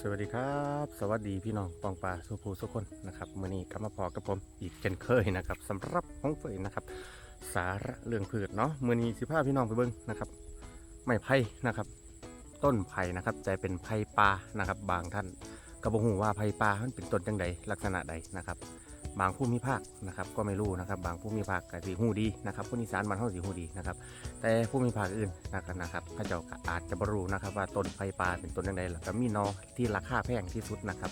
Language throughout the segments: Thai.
สวัสดีครับ สวัสดีพี่น้องปองปลาสุภูสุคนนะครับมื่อนี้กลับมาพอกับผมอีกเช่นเคยนะครับสำหรับของเฟยนะครับ สาระเรื่องพืชเนาะมื่อนี้สิพาพี่น้องไปเบิ้งนะครับไม้ไผ่นะครับ ต้นไผ่นะครับจะเป็นไผ่ปลานะครับ บางท่านก็บอกหูว่าไผ่ปลามันเป็นต้นจังใดลักษณะใดนะครับ บางผู้มีภาคนะครับก็ไม่รู้นะครับ บางผู้มีภาคก็สีหูดีนะครับผู้นิสานมันเท่าสีหูดีนะครับแต่ผู้มีภาคอื่นนะครับนะครับพระเจ้าอาจจะบรู้นะครับ ว่าต้นไผ่ป่าเป็นต้นยังไงแล้วก็มีนอที่ราคาแพงที่สุดนะครับ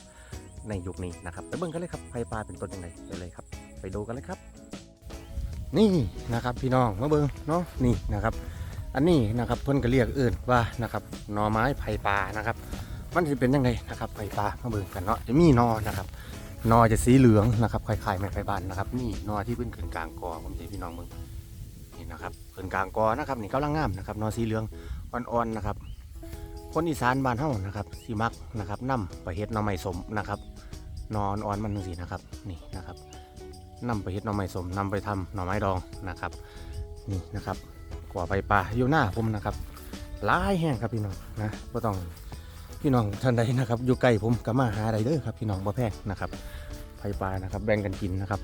ในยุคนี้นะครับไปเบิ่งกันเลยครับไผ่ป่าเป็นต้นยังไงไปเลยครับ ไปดูกันเลยครับ นี่นะครับพี่น้องมาเบิ่งเนาะนี่นะครับ อันนี้นะครับเพิ่อนก็เรียกอื่นว่านะครับหน่อไม้ไผ่ป่านะครับ มันจะเป็นยังไงนะครับไผ่ป่ามาเบิ่งกันเนาะจะมีนอนะครับ นอจะสีเหลืองนะครับคล้ายๆไม้ไผ่บ้านนะครับ นี่นอที่เพิ่นขึ้นกลางกอผมจะให้พี่น้องเบิ่งนี่นะครับเพิ่นกลางกอนะครับนี่กำลังงามนะครับนอสีเหลืองอ่อนๆนะครับ คนอีสานบ้านเฮานะครับสีมักนะครับนํไปเฮ็ดนอไม้สมนะครับนอนอ่อนมันจังซี่นะครับนี่นะครับนํไปเฮ็ดนอไม้สมนํไปทำหน่อไม้ดองนะครับ นี่นะครับกว่าไปปลาอยู่หน้าผมนะครับหลายแห้งครับพี่น้องนะบ่ต้อง พี่น้องท่านใดนะครับ อยู่ใกล้ผมก็มาหาได้เด้อครับ พี่น้องบ่แพงนะครับไผ่ปลานะครับ แบ่งกันกินนะครับ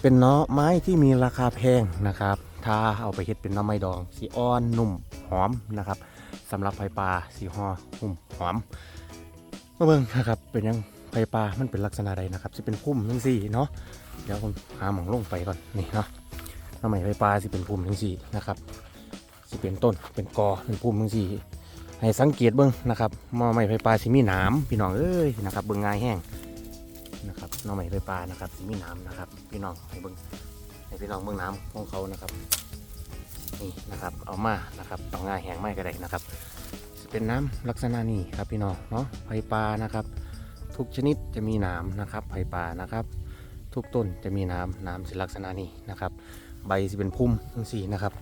เป็นเนาะไม้ที่มีราคาแพงนะครับ ถ้าเอาไปเฮ็ดเป็นน้อไม้ดองสีอ่อนนุ่มหอมนะครับสำหรับไผ่ปลาสีหอหุ่มหอมมาเบิ่งนะครับ เป็นยังไผ่ปลามันเป็นลักษณะใดนะครับจะเป็นพุ่มทั้งสี่เนาะเดี๋ยวผมหาหมองลงไปก่อนนี่เนาะหน้อไม้ไผ่ปลาสิเป็นพุ่มทั้งสี่นะครับสิเป็นต้นเป็นกอเป็นพุ่มทั้งสี่ ให้สังเกตเบิ่งนะครับหม้อไม้ไผ่ปลาสิมีหนามพี่น้องเอ้ยนะครับเบิ่งง่ายแห้งนะครับหน้องใหม่ไฟปลานะครับสีมีน้ำนะครับ พี่น้องให้เบิ้งให้พี่น้องเบิ้งน้ำของเขานะครับนี่นะครับเอามานะครับเอาง่ายแห้งไม่ก็ได้นะครับ เป็นน้ำลักษณะนี้ครับพี่น้องเนาะไฟปลานะครับ ทุกชนิดจะมีหน้ำนะครับไฟปลานะครับ ทุกต้นจะมีน้ำน้ำสิลักษณะนี้นะครับ ใบสิเป็นพุ่มทั้งสี่นะครับ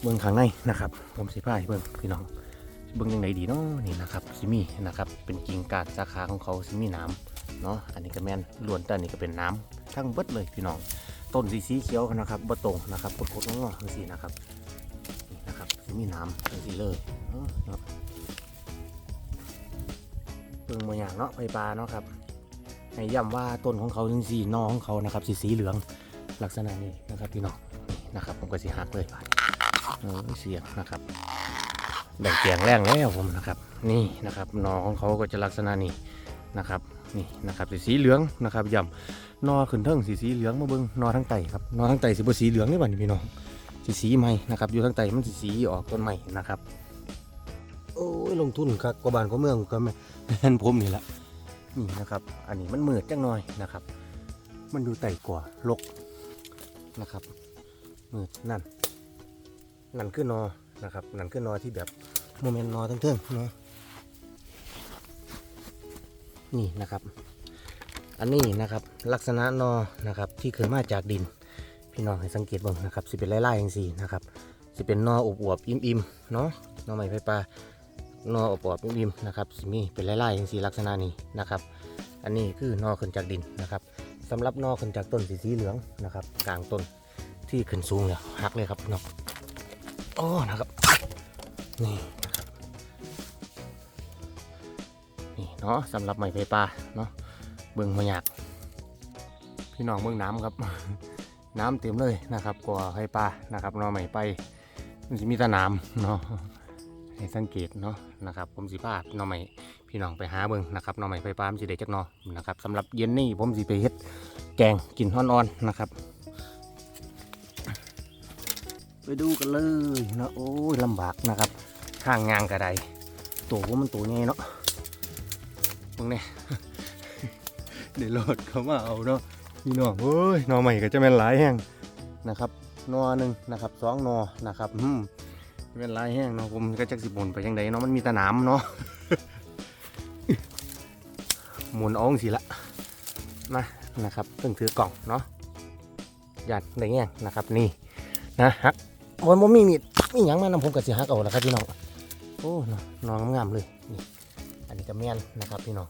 เบิ้องข้างในนะครับ ผมสิพายเบิ้องพี่น้อง เบิ้งยังไงดีเนาะนี่นะครับสิมีนะครับเป็นกิ่งกาดสาขาของเขาสิมีน้ำเนาะอันนี้ก็แม่นล้วนแต่อันนี้ก็เป็นน้ำทั้งเบิดเลยพี่น้อง ต้นสีสีเขียวนะครับบ่ตรงนะครับกดๆงอๆจังซี่นะครับนี่นะครับสิมีน้ำจังซี่เลยเนาะเนาะเพิ่งมาอย่างเนาะไฟปลาเนาะครับให้ย้ำว่าต้นของเขาจังซี่นอของเขานะครับสีสีเหลืองลักษณะนี้นะครับพี่น้องนี่นะครับผมก็สิหักเลยบาดเออเสียงนะครับ แบ่งแกงแรงแล้วผมนะครับ นี่นะครับนอของเขาก็จะลักษณะนี้นะครับนี่นะครับสีสีเหลืองนะครับย่ำนอขึ้นเทิงสีสีเหลืองมาเบิ้งนอทั้งไตครับนอทั้งไตสีบสีเหลืองนี่บ้านี่พี่น้องสีสีใหม่นะครับอยู่ทั้งไตมันสีสีออกต้นใหม่นะครับโอ้ยลงทุนครับกว่าบ้านก็เมืองก็แม่แม่นผมนี่แหละนี่นะครับอันนี้มันมืดจังหน่อยนะครับ มันอยู่ไตกว่าลกนะครับมืดนั่นนั่นคือนอ นะครับนั่นคือนอที่แบบโมเมนต์นอทั้งเทิงเนาะนี่นะครับ อันนี้นะครับลักษณะนอนะครับที่เคยมาจากดิน พี่น้องให้สังเกตบ้างนะครับสิเป็นไล่ๆอย่างสี่นะครับสิเป็นนออวบๆอิ่มๆเนาะนอไม้ไฟปลานออวบๆอิ่มๆนะครับสิมีเป็นไล่ๆอย่างสี่ลักษณะนี้นะครับอันนี้คือนอขึ้นจากดินนะครับสำหรับนอขึ้นจากต้นสีสีเหลืองนะครับ กลางต้นที่ขึ้นสูงเนี่ยหักเลยครับพี่น้องโอ้นะครับ นี่นี่เนาะสำหรับไม้ไฟปลาเนาะเบิ่งมายากพี่น้องเบิ่งน้ำครับ น้ำเต็มเลยนะครับกว่าไฟปลานะครับเนาะไม้ไปมันจะมีตะน้ำเนาะให้สังเกตเนาะนะครับผมสิพาเนาะไม้พี่น้องไปหาเบิ่งนะครับเนาะไม้ไฟปลามันสิได้จักเนาะนะครับสำหรับเย็นนี้ผมสิไปเฮ็ดแกงกินฮ้อนๆนะครับไปดูกันเลยเนาะโอ้ยลำบากนะครับ ข้างงางกระไดตัวผมมันตัวใหญ่เนาะมึงนี่ยเดี๋ยวโหลดเขามาเอาเนาะพี่น้องเอ้ยนอใหม่ก็จะเป็นหลายแห้งนะครับนอหนึ่งนะครับสองนอนะครับอืมเป็นลายแห้งเนาะผมก็จักสิบมุนไปยังไงเนาะมันมีตะหนามเนาะหมุนอ้องสิละมานะครับเพิ่งถือกล่องเนาะหยันได้แง่งนะครับนี่นะฮักวันมีมีดมีหยังมานำผมกับสิฮักเอาละครับพี่น้อง โอ้นอนงามๆเลยนี่อันนี้ก็แม่นนะครับพี่น้อง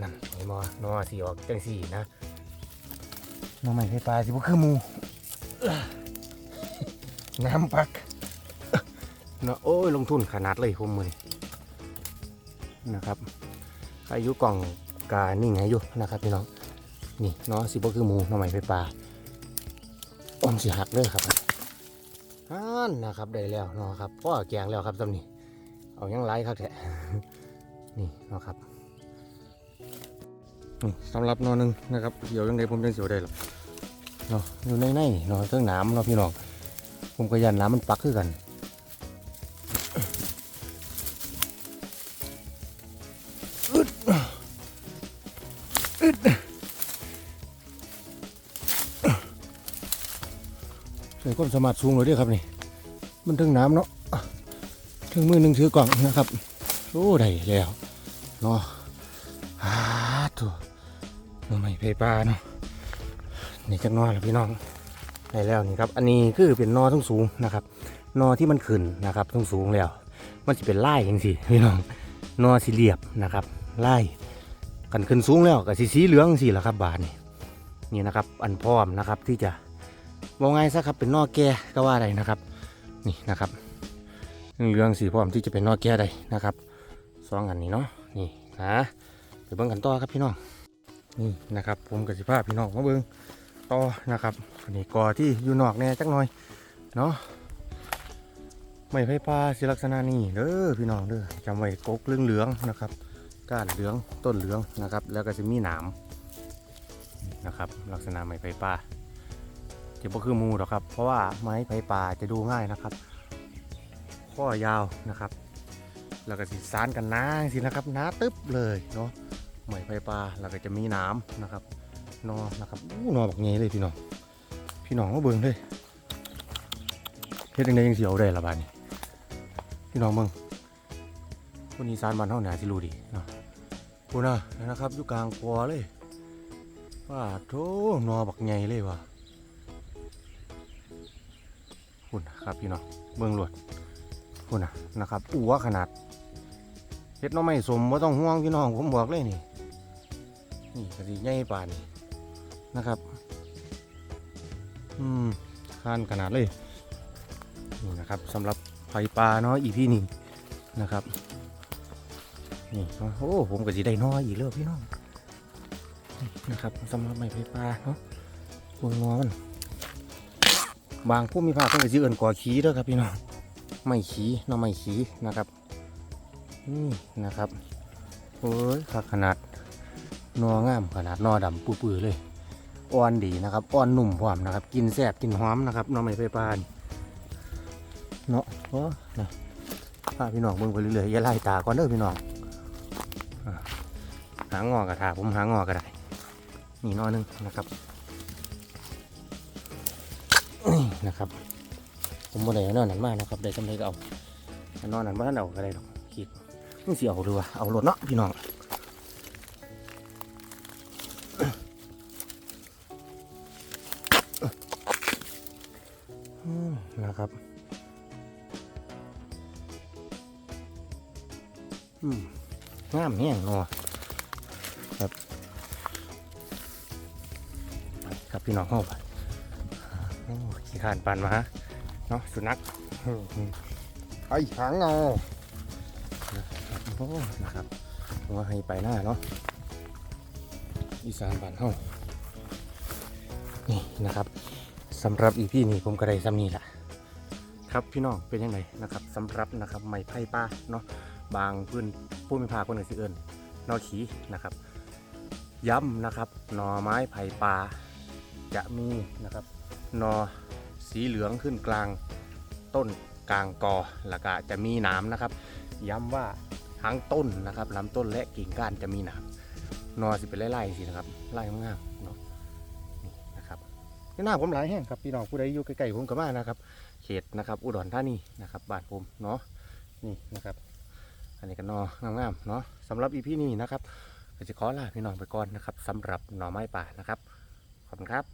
นั่นไอ้มอนอสีออกจังสีนะนอใหม่ไฟปลาสิบุคือมูน้ำปักเนาะโอ้ยลงทุนขนาดเลยผมมือนี่นะครับอายุกล่องกานิ่งให้อยู่นะครับพี่น้องนี่เนาะสิบ่คือหมูน่อไม้ไฟปลาอมสิหักเด้อครับอ่านนะครับได้แล้วเนาะครับพ่อแกงแล้วครับสำนี่ เอายังไรครับแท้นี่นะครับนี่สำหรับนอนหนึ่งนะครับเดี๋ยวยังไงผมยังเสียวได้หรอกเนาะอยู่ในในเนาะเครื่องน้ำเนาะพี่น้องผมก็ยันน้ำมันปักคือกันใส่ความสามารถสูงเลยด้วยครับนี่ มันถึงน้ำเนาะ ถึงมือหนึ่งถือกล่องนะครับโอ้ได้แล้วเนาะฮาตัวน้องไม่เพปลาเนาะนี่จักนอแล้วพี่น้องได้แล้วนี่ครับ อันนี้คือเป็นนอทั้งสูงนะครับ นอที่มันขึ้นนะครับทั้งสูงแล้ว มันจะเป็นไล่ยังสิพี่น้องนอสีเหลียบนะครับไล่กันขึ้นสูงแล้วกับสีสีเหลืองสิละครับ บาทนี่นี่นะครับ อันพร้อมนะครับที่จะว่าไงซะครับเป็นนอแก่ก็ว่าอะได้นะครับ นี่นะครับ เรื่องสีพร้อมที่จะเป็นนอกแก่ได้นะครับสองอันนี้เนาะนี่นะไปเบิ่งกันต่อครับพี่น้องนี่นะครับ ผมกับสิภาพพี่น้องมาเบิ่งต่อนะครับนนี้กอที่อยู่นอกแน่จักหน่อยเนาะไม่ไฟฟ้าสิลักษณะนี้เด้อพี่น้องเด้อจำไว้กกเหลืองๆนะครับก้านเหลืองต้นเหลืองนะครับ แล้วก็จะมีหนามนะครับ ลักษณะไม้ไฟฟ้าจะบ่คือมูหรอกครับ เพราะว่าไม้ไผ่ป่าจะดูง่ายนะครับ ข้อยาวนะครับ แล้วก็สิสานกันน้าสินะครับน้าตึ๊บเลยเนาะไม้ไผ่ป่าแล้วก็จะมีน้ำนะครับนอนะครับอู้นอบักเงยเลยพี่น้องพี่น้องมาเบิ่งเลยเฮ็ดยังไงยังเสียวได้ละบาดนี้พี่น้องเบิ่งคนอีสานบ้านเฮาหนาสิรู้ดีเนาะพูนะนะครับอยู่กลางกัวเลยว่าโธ่นอบักเงยเลยว่ะคุณครับพี่น้องเบื้องหลวด คุณนะนะครับอัวขนาดเฮ็ดน้องไม่สมว่าต้องห่วงพี่น้องผมบอกเลยนี่นี่กระสีใหญ่ป่านนี่นะครับ อืมคานขนาดเลยนี่นะครับสำหรับไผ่ปลาเนาะอีพี่นี่นะครับนี่โอ้ผมก็สิได้น้อยอีกแล้วพี่น้องนะครับสำหรับไม้ไผ่ปลาเนาะบนงอมันบางผู้มีภาคเพิ่นก็สิเอิ้นกอขี้เด้อครับพี่น้อง ไม่ขี้เนาะไม่ขี้นะครับนี่นะครับโอ้ยขนาดนองามขนาดนอดำปื้อๆเลยอ่อนดีนะครับอ่อนหนุ่มพร้อมนะครับ กินแซ่บกินหอมนะครับเนาะไม่ไปปานเนาะโอ้นะพาพี่น้องเบิ่งไปเรื่อยๆอย่าไล่ตาก่อนเด้อพี่น้องอ่าหางอกระถาผมหางอกระได้นี่นอนึงนะครับนี่นะครับ ผมบ่ได้นอนนั้นมานะครับได้สำเร็จก็เอาอันนอนนั้นบ่ทันเอาก็ได้หรอกคิดมึงสิเอาหรือว่าเอารถเนาะพี่น้องนะครับงามแห้งเนาะครับครับพี่น้องเข้าไปโอ้ยขี้ขานปานมา เนาะสุนัขอืมไอ้หางเงาโอ้นะครับผมว่าให้ไปหน้าเนาะอีสานบ้านเฮานี่นะครับสำหรับอีพี่นี่ผมก็ได้ซ้ำนี่แหละครับพี่น้องเป็นยังไงนะครับสำหรับนะครับไม้ไผ่ป้าเนาะบางพื้นผู้มีภาคคนอื่นสิเอิญนอขีนะครับ ย้ำนะครับหน่อไม้ไผ่ป่าจะมีนะครับนอ สีเหลืองขึ้นกลางต้นกลางกอแล้วก็จะมีหนามนะครับ ย้ำว่าทั้งต้นนะครับลำต้นและกิ่งก้านจะมีหนามนอสิเป็นไล่ๆสินะครับไล่งามๆเนาะนี่นะครับนี่หน้าผมหลายแห่งครับพี่น้องผู้ใดอยู่ใกล้ๆผมก็มานะครับ เขตนะครับ อุดรธานีนะครับบ้านผมเนาะนี่นะครับ อันนี้ก็นองามๆเนาะสำหรับอีพีนี้นะครับก็จะขอลาพี่น้องไปก่อนนะครับสำหรับหน่อไม้ป่านะครับขอบคุณครับ